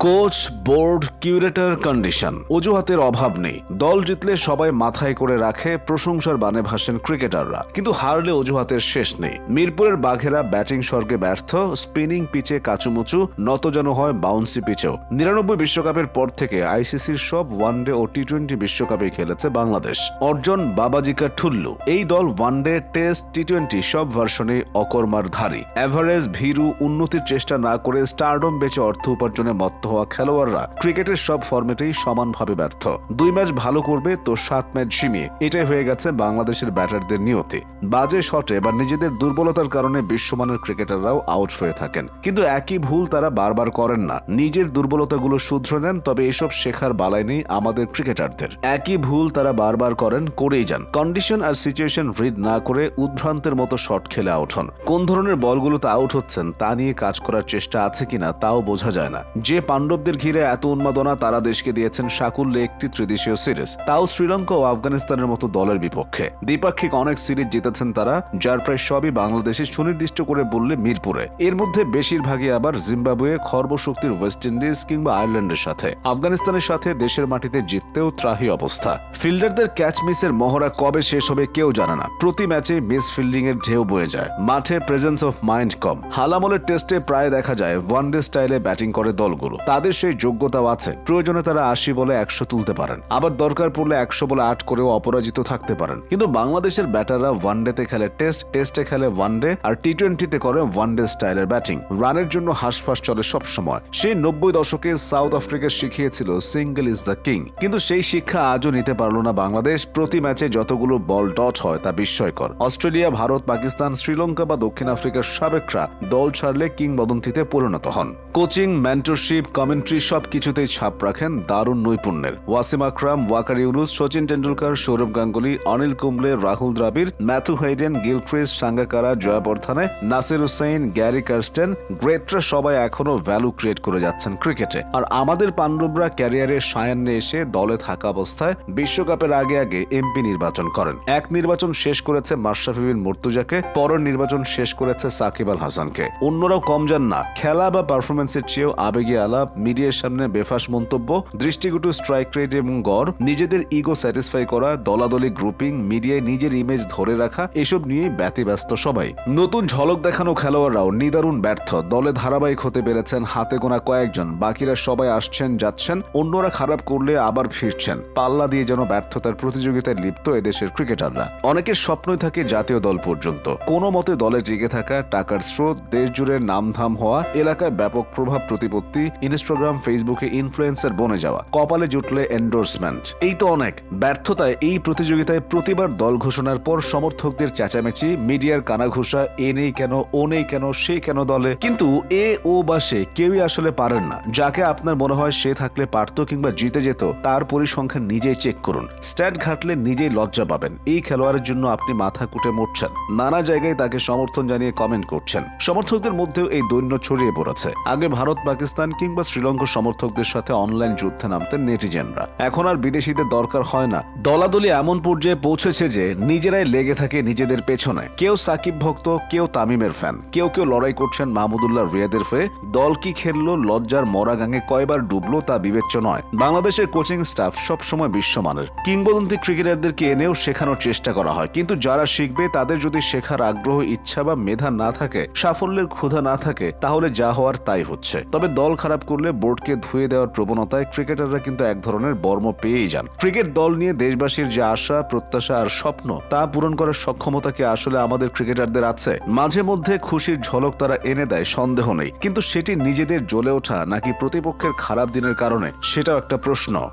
Coach, board, curator condition. অজুহাতের অভাব নেই। দল জিতলে সবাই মাথায় করে রাখে প্রশংসার বানে ভাসেন ক্রিকেটাররা। কিন্তু হারলে অজুহাতের শেষ নেই। মিরপুরের বাঘেরা ব্যাটিং স্বর্গে ব্যর্থ, স্পিনিং পিচে কাচুমুচু, নত যেন হয় বাউন্সি পিচেও। নিরানব্বই বিশ্বকাপের পর থেকে আইসিসির সব ওয়ানডে ও টি টোয়েন্টি বিশ্বকাপে খেলেছে বাংলাদেশ। অর্জন, বাবাজিকা ঠুল্লু এই দল ওয়ানডে, টেস্ট টি টোয়েন্টি সব ভার্সনে অকর্মার ধারী। এভারেজ, ভীরু, উন্নতির চেষ্টা না করে স্টারডম বেচে অর্থ উপার্জনে মত্ত হওয়া খেলোয়াড়রা ক্রিকেটের সব ফর্মেটেই সমানভাবে ব্যর্থ। দুই ম্যাচ ভালো করবে তো সাত ম্যাচ ঝিমিয়ে এটাই হয়ে গেছে বাংলাদেশের ব্যাটারদের নিয়তি। বাজে শটে বা নিজেদের দুর্বলতার কারণে বিশ্বমানের ক্রিকেটাররাও আউট হয়ে থাকেন। কিন্তু একই ভুল তারা বারবার করেন না। নিজের দুর্বলতাগুলো শুধরে নেন, তবে এসব শেখার বালাই নেই আমাদের ক্রিকেটারদের। একই ভুল তারা বারবার করেন, করেই যান। কন্ডিশন আর সিচুয়েশন রিড না করে উদ্ভ্রান্তের মতো শট খেলে আউট হন। কোন ধরনের বলগুলোতে আউট হচ্ছেন তা নিয়ে কাজ করার চেষ্টা আছে কিনা তাও বোঝা যায় না। যে পাণ্ডবদের ঘিরে এত উন্মাদনা তারা দেশকে দিয়েছেন সাকুল্যে একটি ত্রিদেশীয় সিরিজ। তাও শ্রীলঙ্কা ও আফগানিস্তানের মতো দলের বিপক্ষে। দ্বিপাক্ষিক অনেক সিরিজ জিতেছেন তারা, যার প্রায় সবই বাংলাদেশে সুনির্দিষ্ট করে বললে মিরপুরে। এর মধ্যে বেশিরভাগই আবার জিম্বাবুয়ে খর্বশক্তির ওয়েস্ট ইন্ডিজ কিংবা আয়ারল্যান্ডের সাথে। আফগানিস্তানের সাথে দেশের মাটিতে জিততেও ত্রাহি অবস্থা। ফিল্ডারদের ক্যাচ মিসের মহড়া কবে শেষ হবে কেউ জানে না। প্রতি ম্যাচে মিস ফিল্ডিং এর ঢেউ বয়ে যায়। মাঠে প্রেজেন্স অফ মাইন্ড কম। হালামলের টেস্টে প্রায় দেখা যায় ওয়ানডে স্টাইলে ব্যাটিং করে দলগুলো। তাদের সেই যোগ্যতাও আছে। প্রয়োজনে তারা আশি বলে একশো তুলতে পারেন। আবার দরকার পড়লে একশো বলে আট করেও অপরাজিত থাকতে পারেন। কিন্তু বাংলাদেশের ব্যাটাররা ওয়ানডেতে খেলে টেস্ট, টেস্টে খেলে ওয়ানডে, আর টি টোয়েন্টিতে করে ওয়ানডে স্টাইলের ব্যাটিং। রানের জন্য হাঁসফাঁস চলে সব সময় সেই নব্বই দশকে সাউথ আফ্রিকা শিখিয়েছিল, সিঙ্গেল ইজ দ্য কিং। কিন্তু সেই শিক্ষা আজও নিতে পারল না বাংলাদেশ। প্রতি ম্যাচে যতগুলো বল ডট হয় তা বিস্ময়কর। অস্ট্রেলিয়া, ভারত, পাকিস্তান, শ্রীলঙ্কা বা দক্ষিণ আফ্রিকার সাবেকরা দল ছাড়লে কিংবদন্তিতে পরিণত হন। কোচিং, মেন্টরশিপ কমেন্ট্রি সব কিছুতেই ছাপ রাখেন দারুণ নৈপুণ্যের। Wasim Akram, Waqar Younis, Sachin Tendulkar, Sourav Ganguly, Anil Kumble, Rahul Dravid, Matthew Hayden Gilchrist Sangakkara Jayawardene Nasser Hussain, Gary Kirsten, গ্রেটরা সবাই এখনও ভ্যালু ক্রিয়েট করে যাচ্ছেন ক্রিকেটে। আর আমাদের পাণ্ডবরা ক্যারিয়ারের সায়ান্নে এসে দলে থাকা অবস্থায় বিশ্বকাপের আগে আগে এমপি নির্বাচন করেন। এক নির্বাচন শেষ করেছে মাশরাফি বিন মুর্তুজাকে, পরের নির্বাচন শেষ করেছে সাকিব আল হাসানকে। অন্যরাও কম যান না। খেলা বা পারফরমেন্সের চেয়েও আবেগী আলাপ মিডিয়ার সামনে বেফাস মন্তব্য দৃষ্টিকটু স্ট্রাইক রেট এবং গড়, নিজেদের ইগো স্যাটিসফাই করা, দলাদলি গ্রুপিং মিডিয়ায় নিজের ইমেজ ধরে রাখা, এসব নিয়ে ব্যতিব্যস্ত সবাই। নতুন ঝলক দেখানো খেলোয়াড়রাও নিদারুণ ব্যর্থ। দলে ধারাবাহিক হতে পেরেছেন হাতে গোনা কয়েকজন, বাকিরা সবাই আসছেন, যাচ্ছেন, অন্যরা খারাপ করলে আবার ফিরছেন। পাল্লা দিয়ে যেন ব্যর্থতার প্রতিযোগিতায় লিপ্ত এদেশের ক্রিকেটাররা। অনেকের স্বপ্নই থাকে জাতীয় দল পর্যন্ত। কোনো মতে দলে টিকে থাকা, টাকার স্রোত দেশ জুড়ে নামধাম হওয়া, এলাকায় ব্যাপক প্রভাব প্রতিপত্তি ইনস্টাগ্রাম ফেসবুকে ইনফ্লুয়েন্সার বনে যাওয়া, কপালে জুটলে এন্ডোর্সমেন্ট এই তো অনেক। ব্যর্থতায় এই প্রতিযোগিতায় প্রতিবার দল ঘোষণার পর সমর্থকদের চেঁচামেচি, মিডিয়ার কানাঘুষা, এ নেই কেন, ও নেই কেন, সে কেন দলে? কিন্তু এ, ও বা সে কেউই আসলে পারেন না। যাকে আপনার মনে হয় সে থাকলে পারতো কিংবা জিতে যেত, তার পরিসংখ্যান নিজেই চেক করুন। স্ট্যাট ঘাটলে নিজেই লজ্জা পাবেন। এই খেলোয়াড়ের জন্য আপনি মাথা কুটে মরছেন। নানা জায়গায় তাকে সমর্থন জানিয়ে কমেন্ট করছেন। সমর্থকদের মধ্যেও এই দৈন্য ছড়িয়ে পড়েছে। আগে ভারত, পাকিস্তান কিংবা শ্রীলঙ্কার সমর্থকদের সাথে অনলাইন যুদ্ধে নামতেন নেটিজেনরা। এখন আর বিদেশিদের দরকার হয় না। দলাদলি এমন পর্যায়ে পৌঁছেছে যে নিজেরাই লেগে থাকে নিজেদের পেছনে। কেউ সাকিব ভক্ত, কেউ তামিমের ফ্যান কেউ কেউ লড়াই করছেন মাহমুদুল্লাহ রিয়াদের হয়ে। দল কি খেললো, লজ্জার মরা গাঙে কয়বার ডুবলো তা বিবেচ্য নয়। বাংলাদেশের কোচিং স্টাফ সবসময় বিশ্বমানের। কিংবদন্তি ক্রিকেটারদেরকে এনেও শেখানোর চেষ্টা করা হয়। কিন্তু যারা শিখবে, তাদের যদি শেখার আগ্রহ, ইচ্ছা বা মেধা না থাকে, সাফল্যের ক্ষুধা না থাকে, তাহলে যা হওয়ার তাই হচ্ছে। তবে দল খারাপ করলে বোর্ডকে ধুয়ে দেওয়ার প্রবণতায় ক্রিকেটাররা কিন্তু এক ধরনের বর্ম পেয়েই যান। ক্রিকেট দল নিয়ে দেশবাসীর যে আশা, প্রত্যাশা আর স্বপ্ন, তা পূরণ করার সক্ষমতা কি আসলে আমাদের ক্রিকেটারদের আছে? মাঝে মধ্যে খুশির ঝলক তারা এনে দেয়, সন্দেহ নেই। কিন্তু সেটি নিজেদের জ্বলে ওঠা নাকি প্রতিপক্ষের খারাপ দিনের কারণে, সেটাও একটা প্রশ্ন।